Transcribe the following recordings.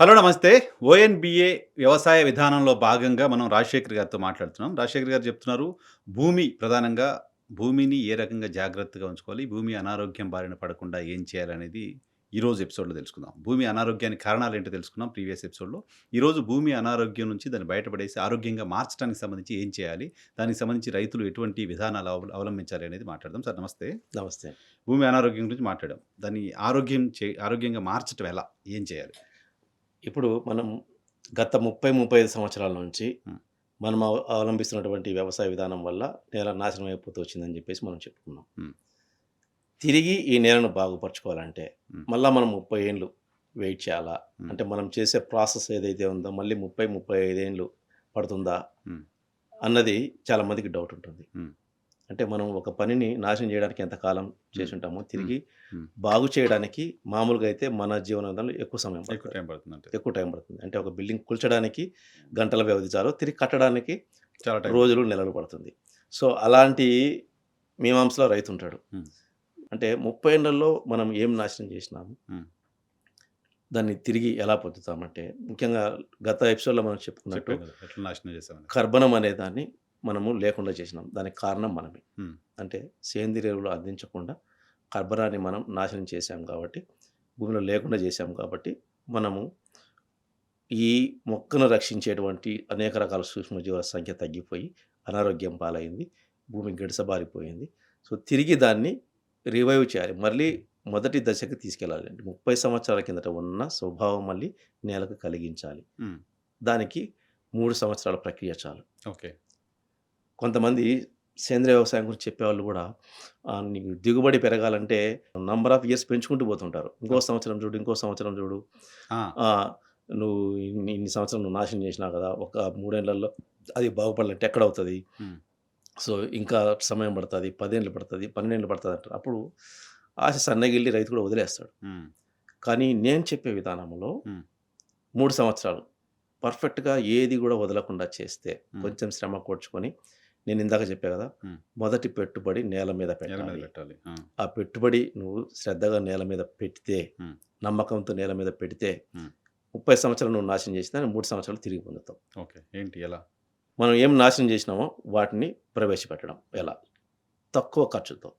Hello నమస్తే. ONBA వ్యవసాయ విధానంలో భాగంగా మనం రాజశేఖర్ గారితో మాట్లాడుతున్నాం. రాజశేఖర్ గారు చెప్తున్నారు భూమి ప్రధానంగా భూమిని ఏ రకంగా జాగ్రత్తగా ఉంచుకోవాలి? భూమి అనారోగ్యం బారిన పడకుండా ఏం చేయాలనేది ఈరోజు ఎపిసోడ్లో తెలుసుకుందాం. భూమి అనారోగ్యానికి కారణాలు ఏంటో తెలుసుకున్నాం ప్రీవియస్ ఎపిసోడ్లో. ఈరోజు భూమి అనారోగ్యం నుంచి దాన్ని బయటపడేసి ఆరోగ్యంగా మార్చడానికి సంబంధించి ఏం చేయాలి? దానికి సంబంధించి రైతులు ఎటువంటి విధానాలు అవ- అవలంబించాలి అనేది మాట్లాడదాం. సార్ నమస్తే. నమస్తే. భూమి అనారోగ్యం గురించి మాట్లాడాం. దాన్ని ఆరోగ్యం చే ఆరోగ్యంగా మార్చడం ఎలా? ఏం చేయాలి? ఇప్పుడు మనం గత ముప్పై ముప్పై ఐదు సంవత్సరాల నుంచి. మనం అవ- అవలంబిస్తున్నటువంటి వ్యవసాయ విధానం వల్ల నేల నాశనం అయిపోతూ వచ్చిందని చెప్పేసి మనం చెప్పుకున్నాం. తిరిగి ఈ నేలను బాగుపరచుకోవాలంటే. మళ్ళీ మనం ముప్పై ఏళ్ళు వెయిట్ చేయాలా. అంటే మనం చేసే ప్రాసెస్ ఏదైతే ఉందో మళ్ళీ ముప్పై ముప్పై ఐదేళ్ళు పడుతుందా. అన్నది చాలా మందికి డౌట్ ఉంటుంది. అంటే మనం ఒక పనిని నాశనం చేయడానికి ఎంత కాలం చేసి ఉంటామో తిరిగి. బాగు చేయడానికి మామూలుగా అయితే మన జీవన విధానంలో ఎక్కువ సమయం ఎక్కువ పడుతుంది. టైం పడుతుంది అంటే ఎక్కువ టైం పడుతుంది. అంటే ఒక బిల్డింగ్ కూల్చడానికి గంటల వ్యవధి చాలు తిరిగి కట్టడానికి చాలా టైం రోజులు నెలలు పడుతుంది. సో అలాంటి మీమాంసలో రైతు ఉంటాడు. అంటే ముప్పై ఏళ్ళల్లో మనం ఏం నాశనం చేసినాము. దాన్ని తిరిగి ఎలా పొందుతామంటే ముఖ్యంగా గత ఎపిసోడ్లో మనం చెప్పుకున్నట్టు కర్బనం అనే దాన్ని మనము లేకుండా చేసినాం. దానికి కారణం మనమే. అంటే సేంద్రియ ఎరువులు అందించకుండా కర్బనాన్ని మనం నాశనం చేశాం కాబట్టి భూమిలో లేకుండా చేశాం కాబట్టి మనము ఈ మొక్కను రక్షించేటువంటి అనేక రకాల సూక్ష్మజీవుల సంఖ్య తగ్గిపోయి అనారోగ్యం పాలైంది. భూమి గడిసబారిపోయింది. సో తిరిగి దాన్ని రివైవ్ చేయాలి. మళ్ళీ మొదటి దశకు తీసుకెళ్ళాలి. అంటే ముప్పై సంవత్సరాల కిందట ఉన్న స్వభావం మళ్ళీ నేలకు కలిగించాలి. దానికి మూడు సంవత్సరాల ప్రక్రియ చాలు. ఓకే. కొంతమంది సేంద్రియ వ్యవసాయం గురించి చెప్పేవాళ్ళు కూడా "ఆ, నీకు దిగుబడి పెరగాలంటే నంబర్ ఆఫ్ ఇయర్స్ పెంచుకుంటూ పోతుంటారు. ఇంకో సంవత్సరం చూడు ఇంకో సంవత్సరం చూడు. నువ్వు ఇన్ని ఇన్ని సంవత్సరం నువ్వు నాశనం చేసినావు కదా ఒక మూడేళ్ళలో అది బాగుపడాలంటే ఎక్కడ అవుతుంది. సో ఇంకా సమయం పడుతుంది పదేళ్ళు పడుతుంది పన్నెండేళ్ళు పడుతుంది అంటారు. అప్పుడు ఆశ సన్నగిల్లి రైతు కూడా వదిలేస్తాడు. కానీ నేను చెప్పే విధానంలో. మూడు సంవత్సరాలు పర్ఫెక్ట్గా ఏది కూడా వదలకుండా చేస్తే. కొంచెం శ్రమ కూర్చుకొని నేను ఇందాక చెప్పా కదా. మొదటి పెట్టుబడి నేల మీద పెట్టాలి ఆ, పెట్టుబడి నువ్వు శ్రద్ధగా నేల మీద పెడితే. నమ్మకంతో నేల మీద పెడితే. ముప్పై సంవత్సరాలు నువ్వు నాశనం చేసినా మూడు సంవత్సరాలు తిరిగి పొందుతావు ఓకే ఏంటి ఎలా మనం ఏం నాశనం చేసినామో వాటిని ప్రవేశపెట్టడం ఎలా తక్కువ ఖర్చుతో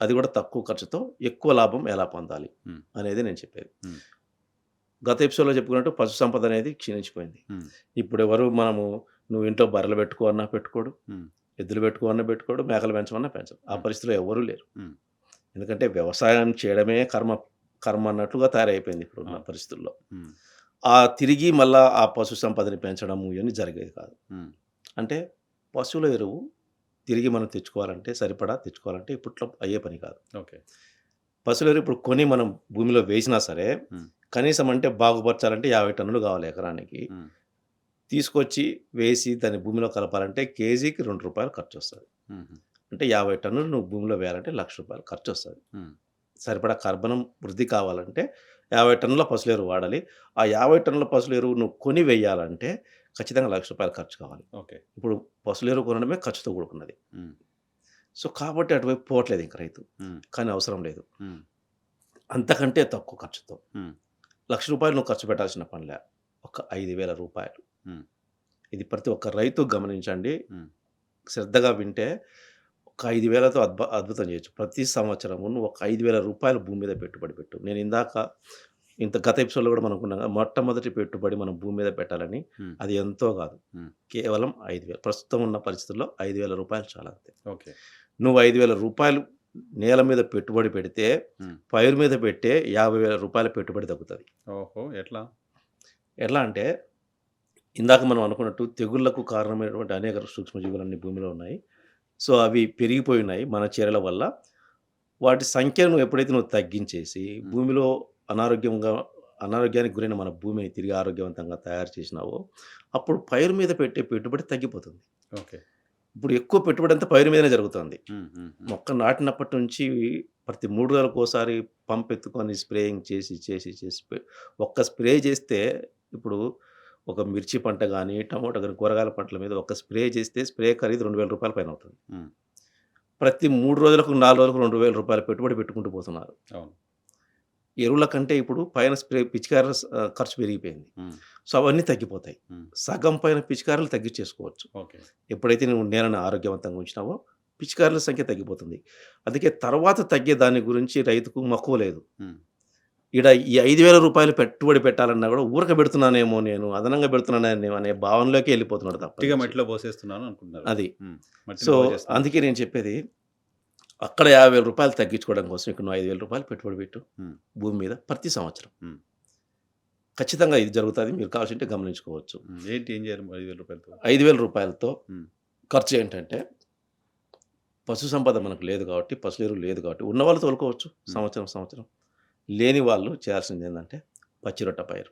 అది కూడా తక్కువ ఖర్చుతో ఎక్కువ లాభం ఎలా పొందాలి. అనేది నేను చెప్పేది. గత ఎపిసోడ్లో చెప్పుకున్నట్టు పశు సంపద అనేది క్షీణించిపోయింది. ఇప్పుడు ఎవరు మనము నువ్వు ఇంట్లో బర్రెలు పెట్టుకో అన్నా పెట్టుకోడు. ఎద్దులు పెట్టుకో అన్నా పెట్టుకోడు మేకలు పెంచమన్నా పెంచరు ఆ. పరిస్థితిలో ఎవరూ లేరు. ఎందుకంటే వ్యవసాయం చేయడమే కర్మ కర్మ అన్నట్లుగా తయారైపోయింది ఇప్పుడు ఉన్న. పరిస్థితుల్లో ఆ తిరిగి మళ్ళా ఆ పశు సంపదని పెంచడము ఇవన్నీ జరిగేది కాదు అంటే పశువుల ఎరువు తిరిగి మనం తెచ్చుకోవాలంటే సరిపడా తెచ్చుకోవాలంటే ఇప్పట్లో అయ్యే పని కాదు ఓకే పశువుల ఎరువు ఇప్పుడు కొని మనం భూమిలో వేసినా సరే. కనీసం అంటే బాగుపరచాలంటే యాభై టన్నులు కావాలి ఎకరానికి తీసుకొచ్చి వేసి దాన్ని భూమిలో కలపాలంటే కేజీకి రెండు రూపాయలు ఖర్చు వస్తుంది అంటే యాభై టన్నులు నువ్వు భూమిలో వేయాలంటే లక్ష రూపాయలు ఖర్చు వస్తుంది సరిపడా కర్బనం వృద్ధి కావాలంటే యాభై టన్నుల పశువుల ఎరువు వాడాలి. ఆ యాభై టన్నుల పశువుల ఎరువు నువ్వు కొని వేయాలంటే ఖచ్చితంగా లక్ష రూపాయలు ఖర్చు కావాలి. ఓకే. ఇప్పుడు పశువుల ఎరువు కొనడమే ఖర్చుతో కూడుకున్నది. సో కాబట్టి అటువైపు పోవట్లేదు ఇంక రైతు. కానీ అవసరం లేదు. అంతకంటే తక్కువ ఖర్చుతో. లక్ష రూపాయలు నువ్వు ఖర్చు పెట్టాల్సిన పనిలే. ఒక ఐదు వేల రూపాయలు. ఇది ప్రతి ఒక్క రైతు గమనించండి. శ్రద్ధగా వింటే ఒక ఐదు వేలతో అద్భు అద్భుతం చేయొచ్చు. ప్రతి సంవత్సరము నువ్వు ఒక ఐదు వేల రూపాయలు భూమి మీద పెట్టుబడి పెట్టు. నేను ఇందాక ఇంత గత ఎపిసోడ్లో కూడా మనం అనుకున్నాం మొట్టమొదటి పెట్టుబడి మనం భూమి మీద పెట్టాలని. అది ఎంతో కాదు. కేవలం ఐదు వేలు. ప్రస్తుతం ఉన్న పరిస్థితుల్లో ఐదు వేల రూపాయలు చాలా అంతే. ఓకే. నువ్వు ఐదు వేల రూపాయలు నేల మీద పెట్టుబడి పెడితే. పైరు మీద పెట్టే యాభై వేల రూపాయల పెట్టుబడి తగ్గుతుంది. ఓహో! ఎట్లా? ఎట్లా అంటే ఇందాక మనం అనుకున్నట్టు తెగుళ్ళకు కారణమైనటువంటి అనేక సూక్ష్మజీవులన్నీ భూమిలో ఉన్నాయి. సో అవి పెరిగిపోయి ఉన్నాయి మన చర్యల వల్ల. వాటి సంఖ్యను ఎప్పుడైతే నువ్వు తగ్గించేసి భూమిలో అనారోగ్యంగా అనారోగ్యానికి గురైన మన భూమిని తిరిగి ఆరోగ్యవంతంగా తయారు చేసినావో అప్పుడు పైరు మీద పెట్టే పెట్టుబడి తగ్గిపోతుంది. ఓకే. ఇప్పుడు ఎక్కువ పెట్టుబడి అంతా పైరు మీదనే జరుగుతుంది. మొక్క నాటినప్పటి నుంచి ప్రతి మూడు రోజులకు ఒకసారి పంప్ ఎత్తుకొని స్ప్రేయింగ్ చేసి చేసి చేసి ఒక్క స్ప్రే చేస్తే ఇప్పుడు ఒక మిర్చి పంట కానీ టమాటో కానీ కూరగాయల పంటల మీద ఒక స్ప్రే చేస్తే స్ప్రే ఖరీదు రెండు వేల రూపాయల పైన అవుతుంది ప్రతి మూడు రోజులకు నాలుగు రోజులకు రెండు వేల రూపాయల పెట్టుబడి పెట్టుకుంటూ పోతున్నారు ఎరువుల కంటే ఇప్పుడు పైన స్ప్రే ఆహ్, ఖర్చు పెరిగిపోయింది. సో, అవన్నీ తగ్గిపోతాయి. సగం పైన పిచికారులు తగ్గించేసుకోవచ్చు. ఓకే. ఎప్పుడైతే నువ్వు నేలను ఆరోగ్యవంతంగా ఉంచినావో పిచికారుల సంఖ్య తగ్గిపోతుంది. అందుకే తర్వాత తగ్గే దాని గురించి రైతుకు మక్కువ లేదు. ఈడ ఈ రూ. 5,000 పెట్టుబడి పెట్టాలన్నా గూడా ఊరక పెడుతున్నానేమో నేను, అదనంగా పెడుతున్నానేమో అనే భావనలోకే ఎళ్ళిపోతున్నాడు తప్ప. మట్టిలో పోసేస్తున్నాను అనుకుంటున్నారు. అది. సో. అందుకే నేను చెప్పేది అక్కడ రూ. 50,000 తగ్గించుకోవడం కోసం ఇక్కడ నువ్వు రూ. 5,000 పెట్టుబడి పెట్టు. భూమి మీద ప్రతి సంవత్సరం. ఖచ్చితంగా ఇది జరుగుతాది. మీరు కావాల్సుంటే గమనించుకోవచ్చు. ఏంటి ఏం చేయాలి రూ. 5,000తో? రూ. 5,000తో హ్మ్. ఖర్చు ఏంటంటే పశు సంపద మనకు లేదు కాబట్టి, పశువుల ఎరువు లేదు కాబట్టి ఉన్నవాళ్ళు తోలుకోవచ్చు హ్మ్. సంవత్సరం, సంవత్సరం. లేని వాళ్ళు చేయాల్సింది ఏందంటే పచ్చిరొట్ట పైరు.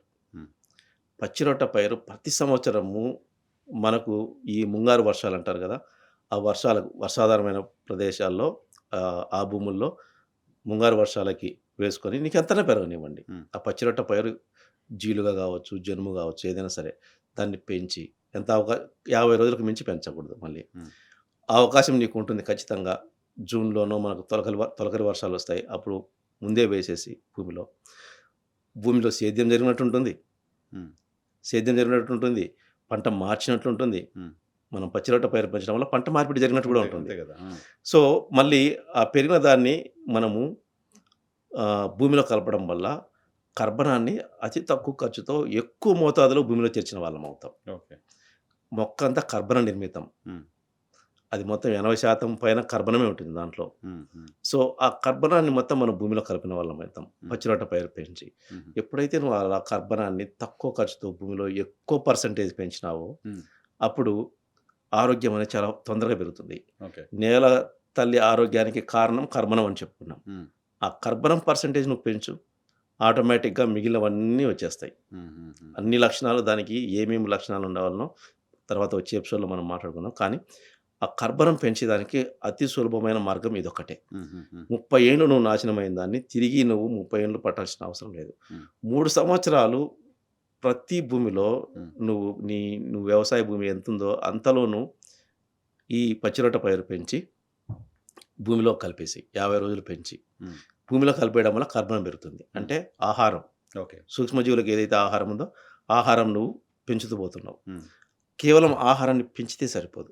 పచ్చిరొట్ట పైరు ప్రతి సంవత్సరము మనకు ఈ ముంగారు వర్షాలు అంటారు గదా! ఆ వర్షాలకు వర్షాధారమైన ప్రదేశాల్లో ఆ భూముల్లో ముంగారు వర్షాలకి వేసుకొని నీకెంతైనా పెరగనివ్వండి. హ్మ్. ఆ పచ్చిరొట్ట పైరు జీలుగా గావచ్చు, జనుము గావచ్చు ఏదైనా సరే దాన్ని పెంచి ఎంత అవకా 50 రోజులకు మించి పెంచకూడదు మళ్ళీ. అవకాశం నీకు ఉంటుంది ఖచ్చితంగా. జూన్‌లోనో మనకు తొలకరి తొలకరి వర్షాలొస్తాయి. అప్పుడు ముందే వేసేసి భూమిలో. భూమిలో సేద్యం జరిగినట్టు ఉంటుంది. సేద్యం జరిగినట్టు ఉంటుంది. పంట మార్చినట్లు ఉంటుంది. మనం పచ్చిరొట్ట పైరు పెంచడం వల్ల పంట మార్పిడి జరిగినట్టు కూడా ఉంటుంది. ఆ! సో, మళ్ళీ ఆ పెరిగిన దాన్ని మనము భూమిలో కలపడం వల్ల కర్బనాన్ని అతి తక్కువ ఖర్చుతో ఎక్కువ మోతాదులో భూమిలో చేర్చిన వాళ్ళం అవుతాం. ఓకే. మొక్క అంతా కర్బన నిర్మితం. అది మొత్తం 80% పైన కర్బనమే ఉంటుంది దాంట్లో. సో, ఆ కర్బనాన్ని మొత్తం మనం భూమిలో కలిపిన వాళ్ళం అవుతాం. పచ్చిరొట్ట పైరు పెంచి. ఎప్పుడైతే నువ్వు అలా కర్బనాన్ని తక్కువ ఖర్చుతో భూమిలో ఎక్కువ పర్సెంటేజ్ పెంచినావో. అప్పుడు ఆరోగ్యం అనేది చాలా తొందరగా పెరుగుతుంది. నేల తల్లి ఆరోగ్యానికి కారణం కర్బనం అని చెప్పుకున్నాం. ఆ కర్బనం పర్సెంటేజ్ నువ్వు పెంచు. ఆటోమేటిక్‌గా మిగిలినవన్నీ వచ్చేస్తాయి. అన్ని లక్షణాలు దానికి ఏమేమి లక్షణాలు ఉండవలనో తర్వాత వచ్చే ఎపిసోడ్‌లో మనం మాట్లాడుకుందాం. కానీ ఆ కర్బనం పెంచేదానికి అతి సులభమైన మార్గం. హ్మ్. 30 ఏళ్ళు నువ్వు నాశనమైన దాన్ని తిరిగి నువ్వు 30 ఏళ్ళు పట్టాల్సిన అవసరం లేదు. 3 సంవత్సరాలు ప్రతి భూమిలో. నువ్వు నీ నువ్వు వ్యవసాయ భూమి ఎంతుందో అంతలోను ఈ పచ్చిరొట్ట పైరు పెంచి భూమిలో కలిపేసేయి. 50 రోజులు పెంచి. భూమిలో కలిపేయడం వల్ల కర్బనం పెరుగుతుంది. అంటే ఆహారం. ఓకే. సూక్ష్మజీవులకు ఏదైతే ఆహారం ఉందో ఆహారం నువ్వు పెంచుతూ పోతున్నావు. కేవలం ఆహారాన్ని పెంచితే సరిపోదు.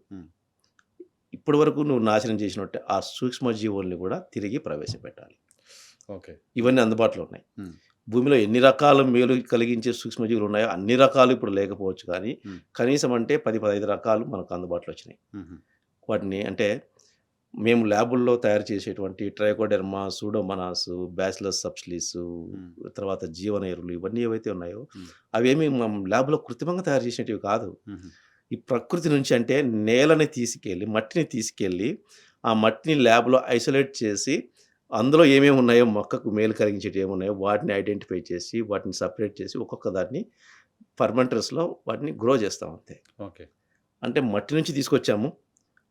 ఇప్పటి వరకు నువ్వు నాశనం చేసినట్టే ఆ సూక్ష్మజీవుల్ని కూడా తిరిగి ప్రవేశపెట్టాలి. ఓకే. ఇవన్నీ అందుబాటులో ఉన్నాయి. భూమిలో ఎన్ని రకాల మేలు కలిగించే సూక్ష్మజీవులు ఉన్నాయో అన్ని రకాలు ఇప్పుడు లేకపోవచ్చు కానీ. కనీసం అంటే 10, 15 రకాలు మనకు అందుబాటులో వచ్చినాయి. వాటిని అంటే మేము ల్యాబుల్లో తయారు చేసేటువంటి ట్రైకోడెర్మా, సూడోమోనాస్, బ్యాసిలస్ సబ్టిలిస్ హ్మ్. తర్వాత జీవన ఎరువులు ఇవన్నీ ఏవైతే ఉన్నాయో. అవేమి మనం ల్యాబ్‌లో కృత్రిమంగా తయారు చేసినటివి కాదు. ఈ ప్రకృతి నుంచి అంటే నేలని తీసుకెళ్ళి, మట్టిని తీసుకెళ్ళి ఆ మట్టిని ల్యాబ్‌లో ఐసోలేట్ చేసి అందులో ఏమేమి ఉన్నాయో మొక్కకు మేలు కలిగించేటివి ఏమున్నాయో వాటిని ఐడెంటిఫై చేసి వాటిని సెపరేట్ చేసి ఒక్కొక్క దాన్ని ఫర్మెంటర్స్‌లో వాటిని గ్రో చేస్తాం అంతే. ఓకే. అంటే మట్టి నుంచి తీసుకొచ్చాము.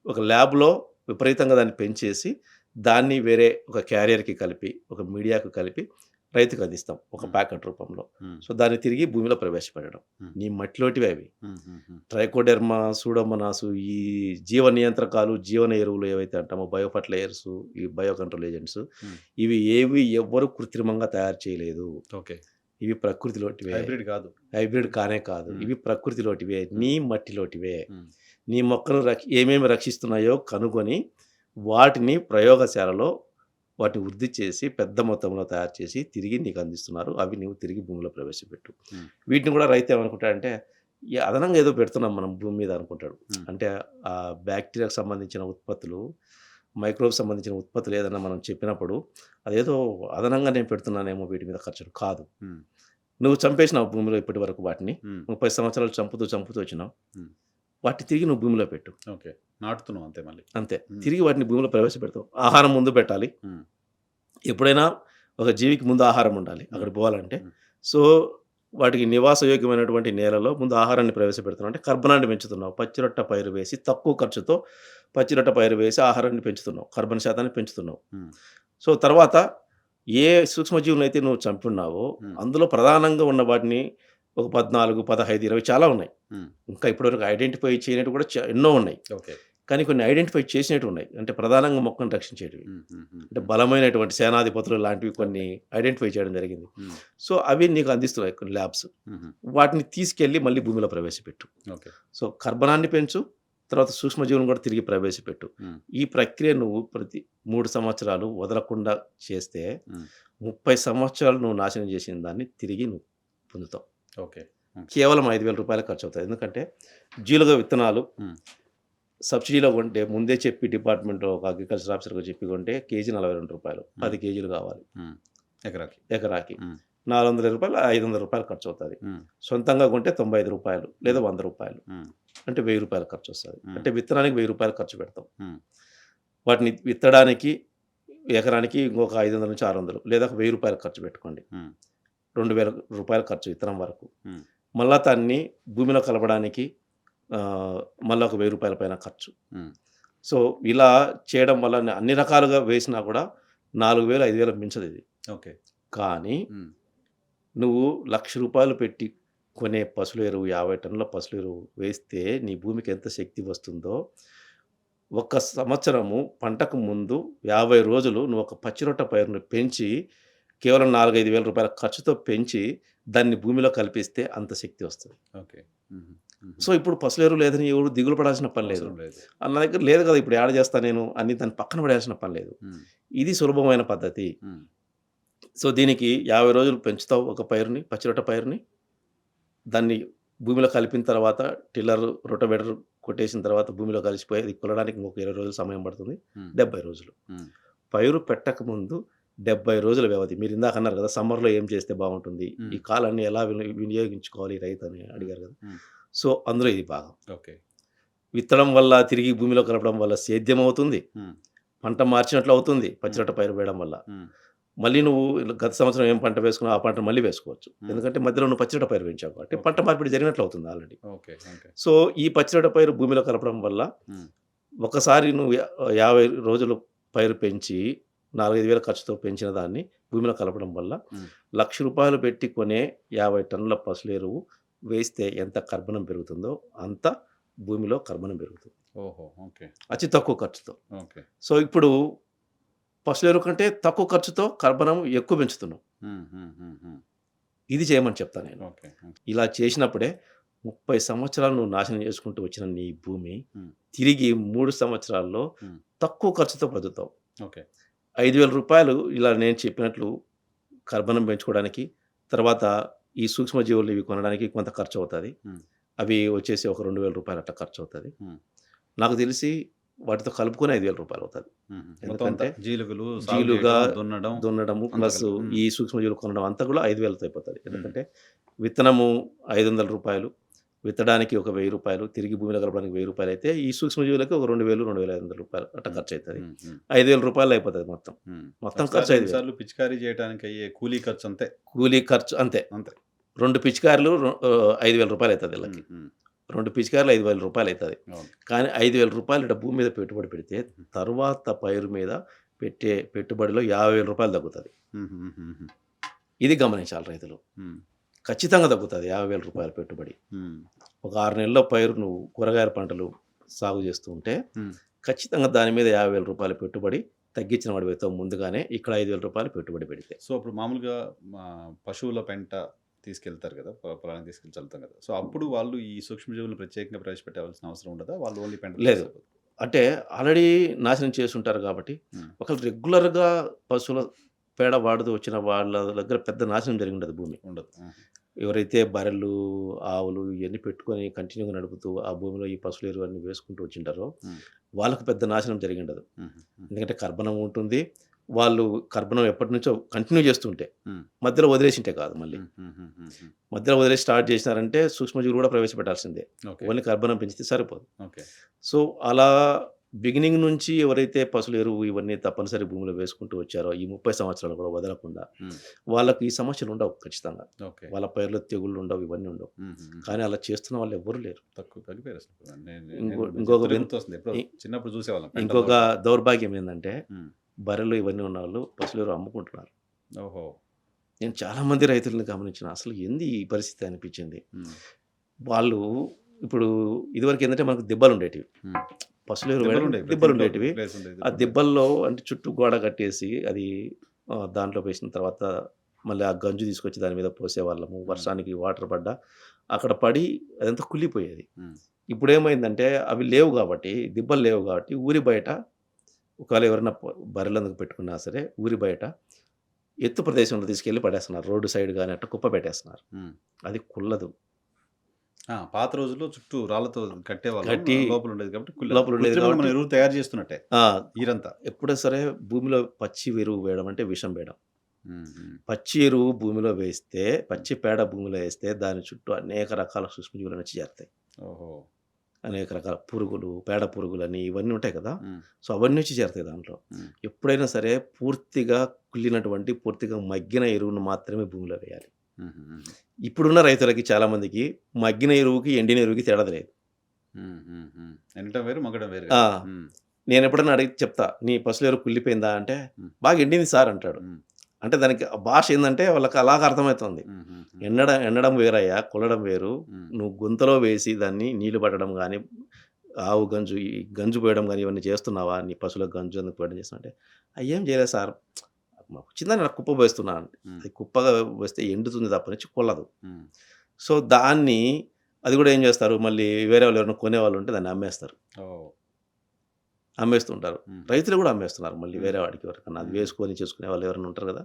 ఒక ల్యాబ్‌లో విపరీతంగా దాన్ని పెంచేసి దాన్ని వేరే ఒక క్యారియర్‌కి కలిపి, ఒక మీడియాకు కలిపి రైతుకు అందిస్తాం. ఒక. ప్యాకెట్ రూపంలో. సో, దాన్ని తిరిగి భూమిలో ప్రవేశపెట్టడం. నీ మట్టిలోటివే అవి. ట్రైకోడెర్మా, సూడోమోనాస్ ఈ జీవ నియంత్రకాలు, జీవన ఎరువులు ఏవైతే అంటామో బయో ఫెర్టిలైజర్స్, ఈ బయో కంట్రోల్ ఏజెంట్స్. ఇవి ఏవి ఎవ్వరు కృత్రిమంగా తయారు చేయలేదు. ఓకే. ఇవి ప్రకృతిలోటివే. హైబ్రిడ్ కాదు. హైబ్రిడ్ కానే కాదు. ఇవి ప్రకృతిలోటివే. నీ మట్టిలోటివే. నీ మొక్కను రక్ష ఏమేమి రక్షిస్తున్నాయో కనుగొని వాటిని ప్రయోగశాలలో వాటిని వృద్ధి చేసి పెద్ద మొత్తంలో తయారు చేసి తిరిగి నీకు అందిస్తున్నారు. అవి నువ్వు తిరిగి భూమిలో ప్రవేశపెట్టు. వీటిని కూడా రైతు ఏమనుకుంటాడంటే ఈ అదనంగా ఏదో పెడుతున్నాం మనం భూమి మీద అనుకుంటాడు. అంటే ఆ బ్యాక్టీరియాకు సంబంధించిన ఉత్పత్తులు, మైక్రోబ్స్ సంబంధించిన ఉత్పత్తులు ఏదైనా మనం చెప్పినప్పుడు అదేదో అదనంగా నేను పెడుతున్నానేమో వీటి మీద ఖర్చులు కాదు. నువ్వు చంపేసినావు భూమిలో ఇప్పటి వరకు వాటిని. 30 సంవత్సరాలు చంపుతూ చంపుతూ వచ్చినావు. వాటిని తిరిగి నువ్వు భూమిలో పెట్టు. ఓకే. నాటుతున్నాం అంతే మళ్ళీ. అంతే. తిరిగి వాటిని భూమిలో ప్రవేశపెడతావు. ఆహారం ముందు పెట్టాలి. ఎప్పుడైనా ఒక జీవికి ముందు ఆహారం ఉండాలి. హ్మ్. అక్కడికి పోవాలంటే. సో, వాటికి నివాసయోగ్యమైనటువంటి నేలలో ముందు ఆహారాన్ని ప్రవేశపెడుతున్నావు. అంటే కర్బనాన్ని పెంచుతున్నావు. పచ్చిరొట్ట పైరు వేసి తక్కువ ఖర్చుతో పచ్చిరొట్ట పైరు వేసి ఆహారాన్ని పెంచుతున్నావు. కార్బన్ శాతాన్ని పెంచుతున్నావు. సో, తర్వాత ఏ సూక్ష్మజీవులనైతే నువ్వు చంపున్నావో. అందులో ప్రధానంగా ఉన్న వాటిని ఒక 14, 15, 20 చాలా ఉన్నాయి. ఇంకా ఇప్పటివరకు ఐడెంటిఫై చేయనవి కూడా ఎన్నో ఉన్నాయి. ఓకే. కానీ కొన్ని ఐడెంటిఫై చేసినట్టు ఉన్నాయి. అంటే ప్రధానంగా మొక్కను రక్షించేటివి. అంటే బలమైనటువంటి సేనాధిపతులు లాంటివి కొన్ని ఐడెంటిఫై చేయడం జరిగింది. సో అవి నీకు అందిస్తున్నాయి కొన్ని ల్యాబ్స్ వాటిని తీసుకెళ్ళి మళ్ళీ భూమిలో ప్రవేశపెట్టు. ఓకే. సో కర్బనాన్ని పెంచు తర్వాత సూక్ష్మజీవులను కూడా తిరిగి ప్రవేశపెట్టు. ఈ ప్రక్రియ నువ్వు ప్రతి మూడు సంవత్సరాలు వదలకుండా చేస్తే ముప్పై సంవత్సరాలు నువ్వు నాశనం చేసిన దాన్ని తిరిగి నువ్వు పొందుతావు. ఓకే. కేవలం ఐదు వేల రూపాయలు ఖర్చు అవుతాయి ఎందుకంటే జీలుగా విత్తనాలు సబ్సిడీలో కొంటే ముందే చెప్పి డిపార్ట్మెంట్లో ఒక అగ్రికల్చర్ ఆఫీసర్గా చెప్పి కొంటే కేజీ నలభై రెండు రూపాయలు. పది కేజీలు కావాలి. ఎకరాకి. ఎకరాకి. నాలుగు వందల రూపాయలు ఐదు వందల రూపాయలు ఖర్చు అవుతుంది సొంతంగా కొంటే తొంభై ఐదు రూపాయలు లేదా వంద రూపాయలు. అంటే వెయ్యి రూపాయలు ఖర్చు వస్తుంది. అంటే విత్తనానికి వెయ్యి రూపాయలు ఖర్చు పెడతాం. వాటిని విత్తడానికి ఎకరానికి ఇంకొక ఐదు వందల నుంచి ఆరు వందలు లేదా ఒక వెయ్యి రూపాయలు ఖర్చు పెట్టుకోండి. రెండు వేల రూపాయలు ఖర్చు విత్తనం వరకు. మళ్ళా దాన్ని భూమిలో కలపడానికి మళ్ళీ ఒక వెయ్యి రూపాయల పైన ఖర్చు. సో ఇలా చేయడం వల్ల అన్ని రకాలుగా వేసినా కూడా నాలుగు వేలు ఐదు వేలు మించదు ఇది. ఓకే. కానీ నువ్వు లక్ష రూపాయలు పెట్టి కొనే పసులు ఎరువు యాభై టన్నుల పసులు ఎరువు వేస్తే నీ భూమికి ఎంత శక్తి వస్తుందో ఒక సంవత్సరము పంటకు ముందు యాభై రోజులు నువ్వు ఒక పచ్చిరొట్ట పైరును పెంచి కేవలం నాలుగైదు వేల రూపాయల ఖర్చుతో పెంచి దాన్ని భూమిలో కల్పిస్తే అంత శక్తి వస్తుంది. ఓకే. సో ఇప్పుడు పసులు ఎరువు లేదని ఎవరు దిగులు పడాల్సిన పని లేదు. అవసరం లేదు. నా దగ్గర లేదు కదా ఇప్పుడు యాడ్ చేస్తా నేను అన్ని దాన్ని పక్కన పడాల్సిన పని లేదు. ఇది సులభమైన పద్ధతి. సో దీనికి యాభై రోజులు పెంచుతావు ఒక పైరుని పచ్చిరొట్ట పైరుని. దాన్ని భూమిలో కలిపిన తర్వాత టిల్లర్ రొటవేటర్ కొట్టేసిన తర్వాత భూమిలో కలిసిపోయి అది కొలడానికి ఇంకొక ఇరవై రోజులు సమయం పడుతుంది. డెబ్బై రోజులు. పైరు పెట్టక ముందు డెబ్బై రోజుల వ్యవధి. మీరు ఇందాక అన్నారు కదా సమ్మర్లో ఏం చేస్తే బాగుంటుంది. ఈ కాలాన్ని ఎలా విని- వినియోగించుకోవాలి రైతు అని అడిగారు కదా. సో అందులో ఇది భాగం. ఓకే. విత్తడం వల్ల తిరిగి భూమిలో కలపడం వల్ల సేద్యం అవుతుంది. పంట మార్చినట్లు అవుతుంది పచ్చిరొట్ట పైరు వేయడం వల్ల. మళ్ళీ నువ్వు గత సంవత్సరం ఏం పంట వేసుకున్నావు ఆ పంట మళ్ళీ వేసుకోవచ్చు. ఎందుకంటే మధ్యలో నువ్వు పచ్చిరొట్ట పైరు పెంచావు కాబట్టి. పంట మార్పిడి జరిగినట్లు అవుతుంది ఆల్రెడీ. ఓకే సో ఈ పచ్చిరొట్ట పైరు భూమిలో కలపడం వల్ల ఒకసారి నువ్వు యాభై రోజులు పైరు పెంచి నాలుగైదు వేల ఖర్చుతో పెంచిన దాన్ని భూమిలో కలపడం వల్ల. లక్ష రూపాయలు పెట్టి కొనే యాభై టన్నుల పసులు ఎరువు వేస్తే ఎంత కర్బనం పెరుగుతుందో అంత భూమిలో కర్బనం పెరుగుతుంది. ఓహో ఓకే. అతి తక్కువ ఖర్చుతో. ఓకే. సో ఇప్పుడు పసులు ఎరువు కంటే తక్కువ ఖర్చుతో కర్బనం ఎక్కువ పెంచుతున్నాం. ఇది చేయమని చెప్తాను నేను. ఇలా చేసినప్పుడే ముప్పై సంవత్సరాలు నువ్వు నాశనం చేసుకుంటూ వచ్చిన నీ భూమి. తిరిగి మూడు సంవత్సరాల్లో. తక్కువ ఖర్చుతో పొందుతావు ఓకే. ఐదు వేల రూపాయలు ఇలా నేను చెప్పినట్లు కర్బనం పెంచుకోవడానికి తర్వాత ఈ సూక్ష్మజీవులు ఇవి కొనడానికి కొంత ఖర్చు అవుతుంది. అవి వచ్చేసి ఒక రెండు వేల రూపాయలు అట్లా ఖర్చు అవుతుంది. నాకు తెలిసి వాటితో కలుపుకొని ఐదు వేల రూపాయలు అవుతుంది. ఎందుకంటే జీలుగులు జీలుగా దున్నడం దున్నడము ప్లస్. ఈ సూక్ష్మజీవులు కొనడం అంతా కూడా ఐదు వేలతో అయిపోతుంది. ఎందుకంటే విత్తనము ఐదు వందల రూపాయలు విత్తడానికి ఒక వెయ్యి రూపాయలు తిరిగి భూమిలో కలపడానికి వెయ్యి రూపాయలు అయితే ఈ సూక్ష్మజీవులకి ఒక రెండు వేలు రెండు వేల ఐదు వందల రూపాయలు అట్లా ఖర్చు అవుతుంది ఐదు వేల రూపాయలు అయిపోతుంది మొత్తం. మొత్తం ఖర్చు ఐదు. రెండుసార్లు పిచికారీ చేయడానికి అయ్యే కూలీ ఖర్చు అంతే. కూలీ ఖర్చు అంతే. అంతే. రెండు పిచికారులు ఐదు వేల రూపాయలు అవుతుంది వీళ్ళకి. రెండు పిచికారులు ఐదు వేల రూపాయలు అవుతుంది. కానీ ఐదు వేల రూపాయలు ఇట్లా భూమి మీద పెట్టుబడి పెడితే తర్వాత పైరు మీద పెట్టే పెట్టుబడిలో యాభై వేల రూపాయలు తగ్గుతుంది. ఇది గమనించాలి రైతులు. ఖచ్చితంగా తగ్గుతుంది యాభై వేల రూపాయల పెట్టుబడి ఒక ఆరు నెలల్లో పైరు నువ్వు కూరగాయల పంటలు సాగు చేస్తూ ఉంటే. ఖచ్చితంగా దాని మీద యాభై వేల రూపాయల పెట్టుబడి తగ్గించిన వాడి అవుతావు ముందుగానే ఇక్కడ ఐదు వేల రూపాయలు పెట్టుబడి పెడితే సో ఇప్పుడు మామూలుగా మా పశువుల పెంట తీసుకెళ్తారు కదా పొ- పొలానికి తీసుకెళ్ళి చల్లుతాం కదా సో అప్పుడు వాళ్ళు ఈ సూక్ష్మజీవులను ప్రత్యేకంగా ప్రవేశపెట్టాల్సిన అవసరం ఉండదా వాళ్ళు ఓన్లీ పెంట లేదు. అంటే ఆల్రెడీ నాశనం చేసి ఉంటారు కాబట్టి. ఒకళ్ళు రెగ్యులర్గా పశువుల పేడ వాడుతూ వచ్చిన వాళ్ళ దగ్గర పెద్ద నాశనం జరిగి ఉండదు భూమి. ఉండదు. ఎవరైతే బర్రెలు ఆవులు ఇవన్నీ పెట్టుకొని కంటిన్యూగా నడుపుతూ ఆ భూమిలో ఈ పశువులు ఎరువు అన్ని వేసుకుంటూ వచ్చింటారో. వాళ్ళకు పెద్ద నాశనం జరిగి ఉండదు ఎందుకంటే కర్బనం ఉంటుంది. వాళ్ళు కర్బనం ఎప్పటి నుంచో కంటిన్యూ చేస్తుంటే. మధ్యలో వదిలేసింటే కాదు మళ్ళీ. మధ్యలో వదిలేసి స్టార్ట్ చేసినారంటే సూక్ష్మజీవులు కూడా ప్రవేశపెట్టాల్సిందే. ఓన్లీ కర్బనం పెంచితే సరిపోదు. ఓకే. సో అలా బిగినింగ్ నుంచి ఎవరైతే పశువుల ఎరువు ఇవన్నీ తప్పనిసరి భూమిలో వేసుకుంటూ వచ్చారో ఈ ముప్పై సంవత్సరాలు కూడా వదలకుండా. వాళ్ళకి ఈ సమస్యలు ఉండవు ఖచ్చితంగా. ఓకే. వాళ్ళ పైర్లో తెగుళ్ళు ఉండవు ఇవన్నీ ఉండవు. కానీ అలా చేస్తున్న వాళ్ళు ఎవ్వరు లేరు. ఇంకొక చిన్నప్పుడు చూసేవాళ్ళం. ఇంకొక దౌర్భాగ్యం ఏంటంటే బర్రెలు ఇవన్నీ ఉన్న వాళ్ళు పశువుల ఎరువు అమ్ముకుంటున్నారు. ఓహో. నేను చాలా మంది రైతులను గమనించిన అసలు ఏంది ఈ పరిస్థితి అనిపించింది. వాళ్ళు ఇప్పుడు ఇదివరకు ఏంటంటే మనకు దెబ్బలు ఉండేటివి. ఉమ్, పసులు ఎరువు దెబ్బలు ఉండేటివి. ఆ దిబ్బల్లో అంటే చుట్టూ గోడ కట్టేసి అది దాంట్లో వేసిన తర్వాత మళ్ళీ ఆ గంజు తీసుకొచ్చి దాని మీద పోసేవాళ్ళము. వర్షానికి వాటర్ పడ్డా అక్కడ పడి అదంతా కుళ్ళిపోయేది. ఇప్పుడు ఏమైందంటే అవి లేవు కాబట్టి దిబ్బలు లేవు కాబట్టి ఊరి బయట ఒకవేళ ఎవరైనా బర్రెలందుకు పెట్టుకున్నా సరే ఊరి బయట ఎత్తు ప్రదేశంలో తీసుకెళ్ళి పడేస్తున్నారు. రోడ్డు సైడ్ కానీ అట్లా కుప్ప పెట్టేస్తున్నారు. అది కుళ్ళదు. ఆ, పాత రోజుల్లో చుట్టూ రాళ్ళతో కట్టేవాళ్ళు. కట్టి లోపల ఉండేది కాబట్టి కుళ్ళ- లోపల ఉండేది కృత్రిమంగా మనం కాబట్టి- ఎరువు తయారు చేస్తున్నట్టే ఆ, ఈరంతా. ఎప్పుడో సరే భూమిలో పచ్చి ఎరువు వేయడం అంటే విషం వేయడం. పచ్చి ఎరువు భూమిలో వేస్తే పచ్చి పేడ భూమిలో వేస్తే దాని చుట్టూ అనేక రకాల సూక్ష్మజీవులు వచ్చి చేరుతాయి. ఓహో! అనేక రకాల పురుగులు పేడ పురుగులు అని ఇవన్నీ ఉంటాయి కదా! సో అవన్నీ వచ్చి చేరుతాయి దాంట్లో. ఎప్పుడైనా సరే పూర్తిగా కుళ్ళినటువంటి పూర్తిగా మగ్గిన ఎరువును మాత్రమే భూమిలో వేయాలి. ఇప్పుడున్న రైతులకి చాలామందికి మగ్గిన ఎరువుకి ఎండిన ఎరువుకి తేడా లేదు. ఎండటం వేరు మగ్గడం వేరు నేను ఎప్పుడైనా అడిగి చెప్తా నీ పసులు ఎరువు కుళ్ళిపోయిందా? అంటే. బాగా ఎండింది సార్ అంటాడు. అంటే దానికి భాష ఏంటంటే వాళ్ళకి అలాగ అర్థమవుతుంది. ఎండడం ఎండడం వేరయ్యా కుల్లడం వేరు. నువ్వు గుంతలో వేసి దాన్ని నీళ్ళు పట్టడం కానీ ఆవు గంజు ఈ గంజు పోయడం కానీ ఇవన్నీ చేస్తున్నావా? నీ పశువులకు గంజు ఎందుకు పోయడం చేస్తున్నా అయ్యేం చేయలేదు సార్. నాకు కుప్ప పోస్తున్నాను ఉమ్, అది కుప్పగా వేస్తే ఎండుతుంది తప్ప నుంచి కొల్లదు. సో దాన్ని అది కూడా ఏం చేస్తారు? మళ్ళీ వేరే వాళ్ళు ఎవరైనా కొనేవాళ్ళు ఉంటే దాన్ని అమ్మేస్తారు. అమ్మేస్తుంటారు. రైతులు కూడా అమ్మేస్తున్నారు మళ్ళీ. వేరే వాడికి ఎవరికన్నా. అది వేసుకొని చేసుకునే వాళ్ళు ఎవరైనా ఉంటారు కదా?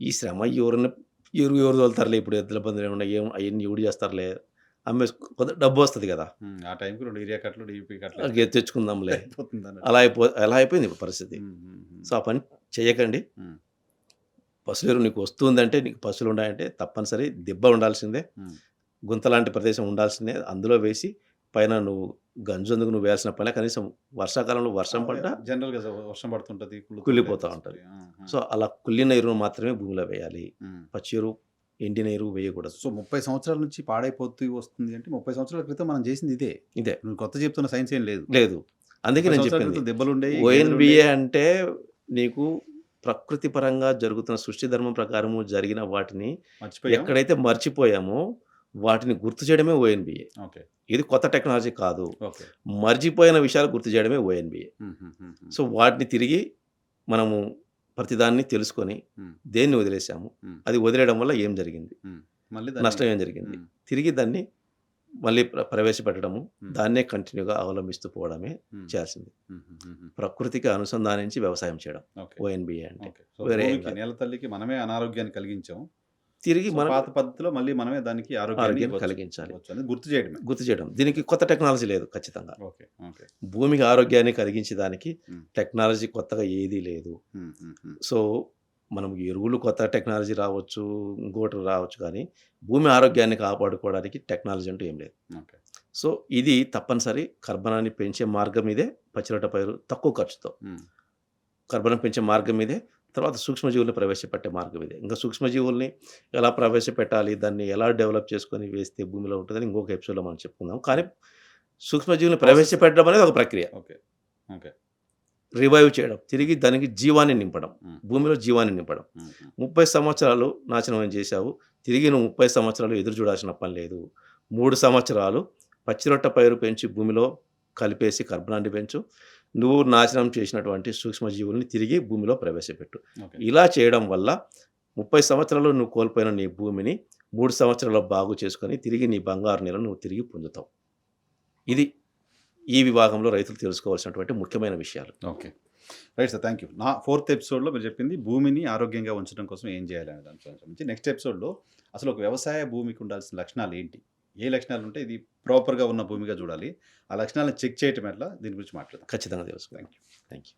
ఈ శ్రమ ఎవరిని ఎరువు ఎవరు తోలుతారులే ఇప్పుడు ఎద్దుల బంధువులు ఏమన్నా ఏం అవన్నీ ఎవడు చేస్తారులే? అమ్మేసు కొంత డబ్బు వస్తుంది కదా. ఆ టైంకి రెండు ఏరియా కట్లు డీపీ కట్లు అలాగే తెచ్చుకుందాంలే. అలా అయిపో అలా అయిపోయింది ఇప్పుడు పరిస్థితి. సో ఆ పని చేయకండి ఉమ్. పశువులు ఎరువు నీకు వస్తుందంటే నీకు పశువులు ఉన్నాయంటే తప్పనిసరి దిబ్బ ఉండాల్సిందే. ఉమ్. గుంత లాంటి ప్రదేశం ఉండాల్సిందే. అందులో వేసి పైన నువ్వు గంజు అందుకు నువ్వు వేయాల్సిన పని? కనీసం వర్షాకాలంలో వర్షం పడ్డా జనరల్గా వర్షం పడుతుంటది. కుళ్ళిపోతా ఉంటది. సో అలా కుళ్ళిన ఎరువు మాత్రమే భూమిలో వేయాలి. పచ్చి ఎరువు ఎండిన ఎరువు వేయకూడదు. సో ముప్పై సంవత్సరాల నుంచి పాడైపోతూ వస్తుంది అంటే ముప్పై సంవత్సరాల క్రితం మనం చేసింది ఇదే. ఇదే. నువ్వు కొత్త చెప్తున్న సైన్స్ ఏం లేదు. లేదు. అందుకే నేను సంవత్సరాల చెప్పింది. క్రితం దెబ్బలు ఉండేవి ఓఎన్బిఏ అంటే నీకు ప్రకృతి పరంగా జరుగుతున్న సృష్టి ధర్మం ప్రకారము జరిగిన వాటిని మర్చిపోయాం ఎక్కడైతే మర్చిపోయామో వాటిని గుర్తు చేయడమే ఓఎన్బిఏ ఓకే. ఇది కొత్త టెక్నాలజీ కాదు. ఓకే. మర్చిపోయిన విషయాలు గుర్తు చేయడమే ఓఎన్బిఏ. సో వాటిని తిరిగి మనము ప్రతిదాన్ని తెలుసుకొని. దేన్ని వదిలేసాము. అది వదిలేయడం వల్ల ఏం జరిగింది? మళ్ళీ దాన్ని- నష్టం ఏం జరిగింది? తిరిగి దాన్ని మళ్ళీ ప్ర- ప్రవేశపెట్టడము దాన్నే కంటిన్యూగా అవలంబిస్తూ పోవడమే చేయాల్సింది. ప్రకృతికి అనుసంధానించి వ్యవసాయం చేయడం ఓకే. ఓఎన్బిఏ అంటే. వేరే. నేల తల్లికి మనమే అనారోగ్యాన్ని కలిగించాం. తిరిగి మనం పాత పద్ధతిలో మళ్ళీ మనమే దానికి ఆరోగ్యాన్ని. కలిగించాలి. గుర్తు చేయడమే. గుర్తు చేయడం. దీనికి కొత్త టెక్నాలజీ లేదు ఖచ్చితంగా. భూమికి ఆరోగ్యాన్ని కలిగించడానికి ఉమ్. టెక్నాలజీ కొత్తగా ఏదీ లేదు. సో మనం ఎరువులు కొత్త టెక్నాలజీ రావచ్చు ఇంకోటి రావచ్చు కానీ భూమి ఆరోగ్యాన్ని కాపాడుకోవడానికి టెక్నాలజీ అంటూ ఏం లేదు. ఓకే. సో ఇది తప్పనిసరి కర్బనాన్ని పెంచే మార్గం ఇదే పచ్చిరొట్ట పైరు తక్కువ ఖర్చుతో. కర్బనం పెంచే మార్గం ఇదే తర్వాత సూక్ష్మజీవుల్ని ప్రవేశపెట్టే మార్గం ఇదే. ఇంకా సూక్ష్మజీవుల్ని ఎలా ప్రవేశపెట్టాలి దాన్ని ఎలా డెవలప్ చేసుకొని వేస్తే భూమిలో ఉంటుందని ఇంకొక ఎపిసోడ్లో మనం చెప్పుకుందాం. కానీ సూక్ష్మజీవుల్ని ప్రవేశపెట్టడం అనేది ఒక ప్రక్రియ. ఓకే. ఓకే. రివైవ్ చేయడం తిరిగి దానికి జీవాన్ని నింపడం భూమిలో జీవాన్ని నింపడం. ముప్పై సంవత్సరాలు నాశనం చేశావు తిరిగి నువ్వు ముప్పై సంవత్సరాలు ఎదురు చూడాల్సిన పని లేదు. మూడు సంవత్సరాలు పచ్చిరొట్ట పైరు పెంచి భూమిలో కలిపేసి కర్బనాన్ని పెంచు. నువ్వు నాశనం చేసినటువంటి సూక్ష్మజీవుల్ని తిరిగి భూమిలో ప్రవేశపెట్టు. ఇలా చేయడం వల్ల ముప్పై సంవత్సరాలు నువ్వు కోల్పోయిన నీ భూమిని మూడు సంవత్సరాలు బాగు చేసుకొని తిరిగి నీ బంగారు నెలను నువ్వు తిరిగి పొందుతావు. ఇది ఈ విభాగంలో రైతులు తెలుసుకోవాల్సినటువంటి ముఖ్యమైన విషయాలు. Okay. Right sir thank you నా ఫోర్త్ ఎపిసోడ్లో మీరు చెప్పింది భూమిని ఆరోగ్యంగా ఉంచడం కోసం ఏం చేయాలి అనే దాని సంబంధించి నెక్స్ట్ ఎపిసోడ్లో అసలు ఒక వ్యవసాయ భూమికి ఉండాల్సిన లక్షణాలు ఏంటి? ఏ లక్షణాలు ఉంటే ఇది ప్రాపర్గా ఉన్న భూమిగా చూడాలి. ఆ లక్షణాలను చెక్ చేయటం ఎట్లా? దీని గురించి మాట్లాడదాం. ఖచ్చితంగా తెలుసుకోవాలి థ్యాంక్ యూ థ్యాంక్ యూ